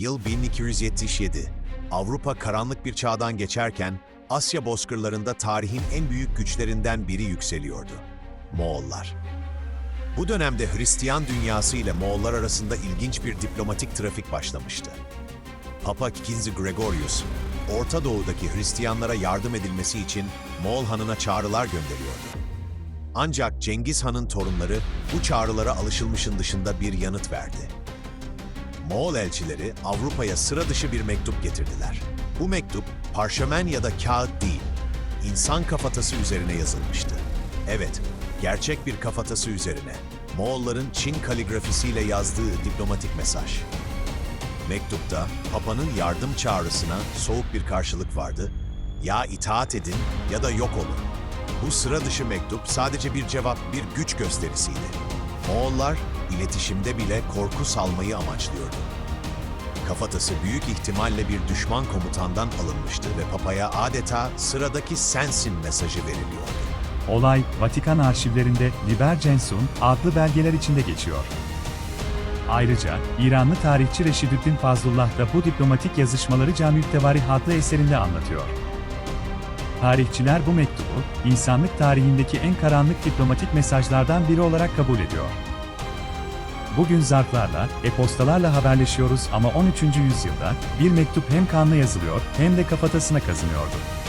Yıl 1277. Avrupa karanlık bir çağdan geçerken Asya bozkırlarında tarihin en büyük güçlerinden biri yükseliyordu. Moğollar. Bu dönemde Hristiyan dünyası ile Moğollar arasında ilginç bir diplomatik trafik başlamıştı. Papa II. Gregorius, Orta Doğu'daki Hristiyanlara yardım edilmesi için Moğol Hanı'na çağrılar gönderiyordu. Ancak Cengiz Han'ın torunları bu çağrılara alışılmışın dışında bir yanıt verdi. Moğol elçileri Avrupa'ya sıra dışı bir mektup getirdiler. Bu mektup parşömen ya da kağıt değil, insan kafatası üzerine yazılmıştı. Evet, gerçek bir kafatası üzerine, Moğolların Çin kaligrafisiyle yazdığı diplomatik mesaj. Mektupta Papa'nın yardım çağrısına soğuk bir karşılık vardı. Ya itaat edin ya da yok olun. Bu sıra dışı mektup sadece bir cevap, bir güç gösterisiydi. Moğollar iletişimde bile korku salmayı amaçlıyordu. Kafatası büyük ihtimalle bir düşman komutandan alınmıştı ve Papa'ya adeta sıradaki sensin mesajı veriliyordu. Olay, Vatikan arşivlerinde Liber Gensum adlı belgeler içinde geçiyor. Ayrıca, İranlı tarihçi Reşidüddin Fazlullah da bu diplomatik yazışmaları Camül Tevarih adlı eserinde anlatıyor. Tarihçiler bu mektubu, insanlık tarihindeki en karanlık diplomatik mesajlardan biri olarak kabul ediyor. Bugün zarflarla, e-postalarla haberleşiyoruz ama 13. yüzyılda bir mektup hem kanla yazılıyor hem de kafatasına kazınıyordu.